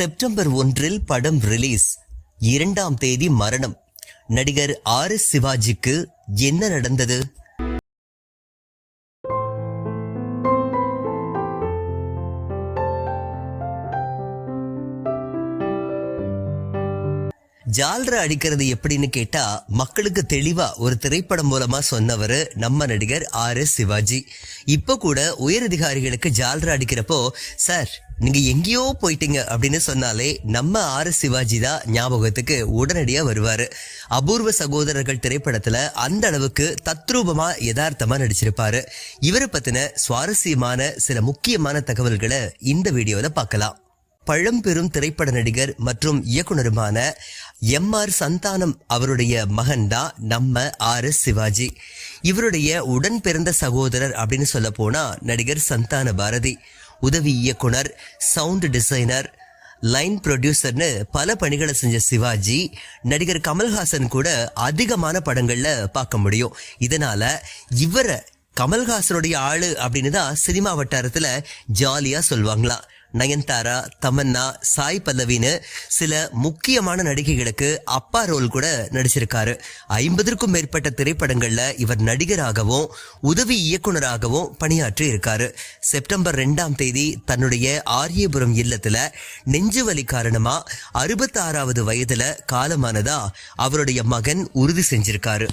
September ஒன்றில் படம் release இரண்டாம் தேதி மரணம். நடிகர் ஆர் எஸ் சிவாஜிக்கு என்ன நடந்தது? ஜால்ரா அடிக்கிறது எப்படின்னு கேட்டா மக்களுக்கு தெளிவா ஒரு திரைப்படம் மூலமா சொன்னவர் நம்ம நடிகர் ஆர் எஸ் சிவாஜி. இப்ப கூட உயரதிகாரிகளுக்கு ஜால்ரா அடிக்கிறப்போ சார் நீங்க எங்கேயோ போயிட்டீங்க அப்படின்னு சொன்னாலே நம்ம ஆர் சிவாஜி தான் ஞாபகத்துக்கு உடனடியா வருவாரு. அபூர்வ சகோதரர்கள் திரைப்படத்துல அந்த அளவுக்கு தத்ரூபமா யதார்த்தமா நடிச்சிருப்பாரு. இவரை பத்தின சுவாரஸ்யமான சில முக்கியமான தகவல்களை இந்த வீடியோல பார்க்கலாம். பழம்பெரும் திரைப்பட நடிகர் மற்றும் இயக்குனருமான எம் ஆர் சந்தானம் அவருடைய மகன் தான் நம்ம ஆர் எஸ் சிவாஜி. இவருடைய உடன் பிறந்த சகோதரர் அப்படின்னு சொல்ல போனா நடிகர் சந்தான பாரதி. உதவி இயக்குனர் சவுண்ட் டிசைனர் லைன் ப்ரொடியூசர்னு பல பணிகளை செஞ்ச சிவாஜி நடிகர் கமல்ஹாசன் கூட அதிகமான படங்களில் பார்க்க முடியும். இதனால இவரை கமல்ஹாசனுடைய ஆளு அப்படின்னு தான் சினிமா வட்டாரத்தில் ஜாலியாக சொல்லுவாங்களாம் நயன்தாரா தமன்னா சாய் பல்லவின்னு சில முக்கியமான நடிகைகளுக்கு அப்பா ரோல் கூட நடிச்சிருக்காரு. ஐம்பதற்கும் மேற்பட்ட திரைப்படங்கள்ல இவர் நடிகராகவும் உதவி இயக்குனராகவும் பணியாற்றி இருக்காரு. செப்டம்பர் ரெண்டாம் தேதி தன்னுடைய ஆரியபுரம் இல்லத்துல நெஞ்சுவலி காரணமா அறுபத்தாறாவது வயதுல காலமானதா அவருடைய மகன் உறுதி செஞ்சிருக்காரு.